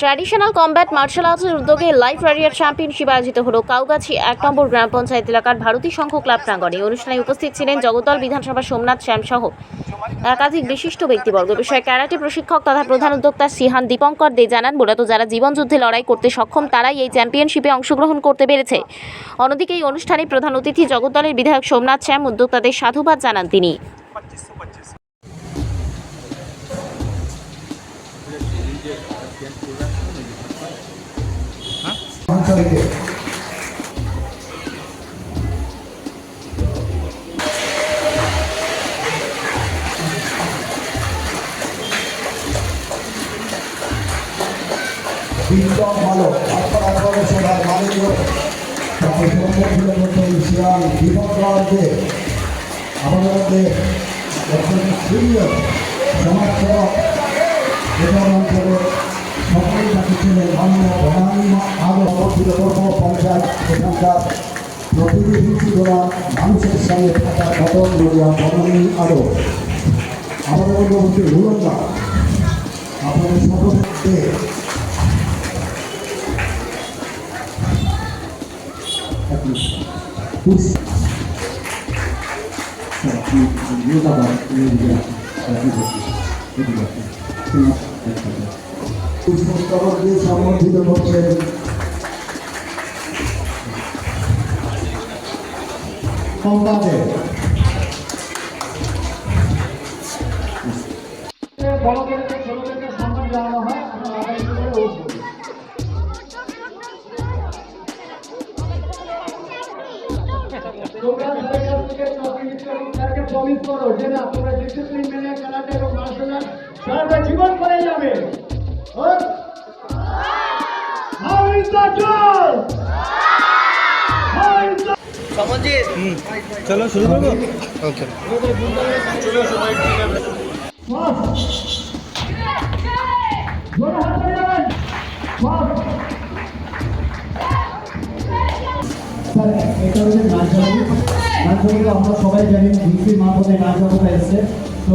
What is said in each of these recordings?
Traditional combat martial আর্টসের উদ্যোগে life warrior championship আয়োজিত হলো কাউগাছি, এক নম্বর গ্রাম পঞ্চায়েত এলাকার ভারতী সংঘ ক্লাব প্রাঙ্গণে। অনুষ্ঠানে উপস্থিত ছিলেন জগদ্দল বিধানসভা সোমনাথ শ্যাম সহ একাধিক বিশিষ্ট ব্যক্তিবর্গ। বিষয়ে ক্যারাটে প্রশিক্ষক তথা প্রধান উদ্যোক্তা সিহান দীপঙ্কর দে জানান, মূলত যারা জীবনযুদ্ধে লড়াই করতে সক্ষম, তারাই এই চ্যাম্পিয়নশিপে অংশগ্রহণ করতে পেরেছে। অন্যদিকে এই অনুষ্ঠানে প্রধান অতিথি জগদ্দলের বিধায়ক সোমনাথ শ্যাম, উদ্যোক্তাদের সাধুবাদ জানান তিনি। বিপ্লব ভালো। আপনার আগ্রহ সভার মালিক শ্রীরাম বিপদকে আমাদের একজন সিনিয়র সমাজসেবক এখানকার প্রতিনিধি তুলনা মানুষের সঙ্গে থাকার বদল নড়িয়া বনানী আলো আমাদের মধ্যে রুলন্দা আপনাদের সকলকে সম্বর্ধিত করছেন সম্পাদে হয় ট্রফি এবং স্যারকে প্রমিস করো যে না তোমরা ডিসিপ্লিন মেনে খেলাতে এবং মার্শাল সারাটা জীবন করে যাবে How is the job? চলো শুরু করব? ওকে। এটা হচ্ছে আমরা সবাই জানি বিসি মাহমুদের নাচগানিটা এসছে তো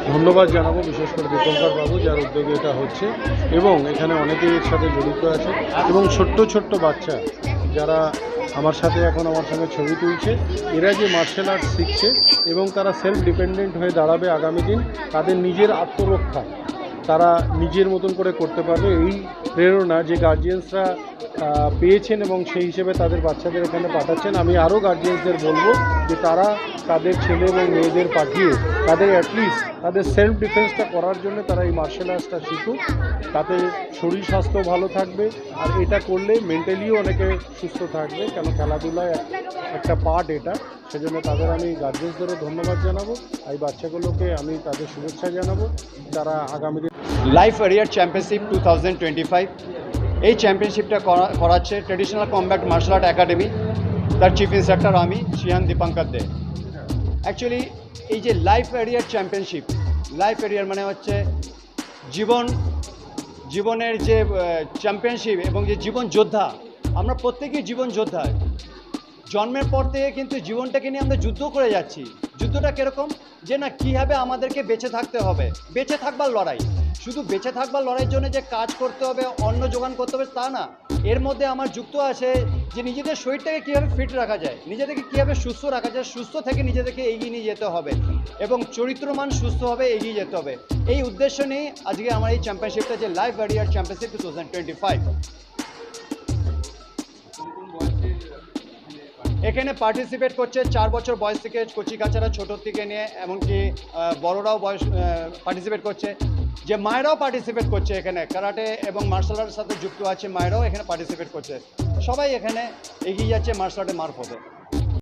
ধন্যবাদ জানাব, বিশেষ করে দীপঙ্কর বাবু, যার উদ্যোগে এটা হচ্ছে। এবং এখানে অনেকেই এর সাথে জড়িত আছে। এবং ছোট্ট ছোট্ট বাচ্চা, যারা আমার সাথে এখন আমার সঙ্গে ছবি তুলছে, এরা যে মার্শাল আর্ট শিখছে এবং তারা সেলফ ডিপেন্ডেন্ট হয়ে দাঁড়াবে আগামী দিন, তাদের নিজের আত্মরক্ষা তারা নিজের মতন করে করতে পারবে। এই প্রেরণা যে গার্জিয়ানসরা পেয়েছেন এবং সেই হিসেবে তাদের বাচ্চাদের এখানে পাঠাচ্ছেন, আমি আরও গার্জিয়ানসদের বলব যে তারা তাদের ছেলে এবং মেয়েদের পাঠিয়ে তাদের অ্যাটলিস্ট তাদের সেলফ ডিফেন্সটা করার জন্য তারা এই মার্শাল আর্টসটা শিখুক। তাতে শরীর স্বাস্থ্য ভালো থাকবে। আর এটা করলে মেন্টালিও অনেকে সুস্থ থাকবে। কেন খেলাধুলায় একটা পার্ট এটা। সেজন্য তাদের আমি গার্জেন্সদেরও ধন্যবাদ জানাব। এই বাচ্চাগুলোকে আমি তাদের শুভেচ্ছা জানাব। তারা আগামী দিন লাইফ এরিয়ার championship two thousand twenty five এই চ্যাম্পিয়নশিপটা করা- করাচ্ছে traditional combat martial art academy তার চিফ ইন্সট্রাক্টর আমি শিয়ান দীপাঙ্কর দে অ্যাকচুয়ালি এই যে লাইফ এরিয়ার চ্যাম্পিয়নশিপ লাইফ এরিয়ার মানে হচ্ছে জীবন, জীবনের যে চ্যাম্পিয়নশিপ এবং যে জীবন যোদ্ধা। আমরা প্রত্যেকেই জীবন যোদ্ধা। জন্মের পর থেকে কিন্তু জীবনটাকে নিয়ে আমরা যুদ্ধ করে যাচ্ছি। যুদ্ধটা কীরকম? যে না, কীভাবে আমাদেরকে বেঁচে থাকতে হবে? বেঁচে থাকবার লড়াই। শুধু বেঁচে থাকবার লড়াইয়ের জন্য যে কাজ করতে হবে, অন্ন যোগান করতে হবে, তা না। এর মধ্যে আমার যুক্ত আছে যে নিজেদের শরীরটাকে কীভাবে ফিট রাখা যায়, নিজেদেরকে কীভাবে সুস্থ রাখা যায়, সুস্থ থেকে নিজেদেরকে এগিয়ে নিয়ে যেতে হবে এবং চরিত্রমান সুস্থভাবে এগিয়ে যেতে হবে। এই উদ্দেশ্য নিয়ে আজকে আমার এই চ্যাম্পিয়নশিপটা যে live barrier championship two thousand twenty five এখানে পার্টিসিপেট করছে চার বছর বয়স থেকে কচি কাচারা ছোটোর থেকে নিয়ে, এমনকি বড়রাও বয়স পার্টিসিপেট করছে। যে মায়েরাও পার্টিসিপেট করছে এখানে। কারাটে এবং মার্শাল আর্টের সাথে যুক্ত আছে মায়েরাও এখানে পার্টিসিপেট করছে। সবাই এখানে এগিয়ে যাচ্ছে মার্শাল আর্টের মারফতে।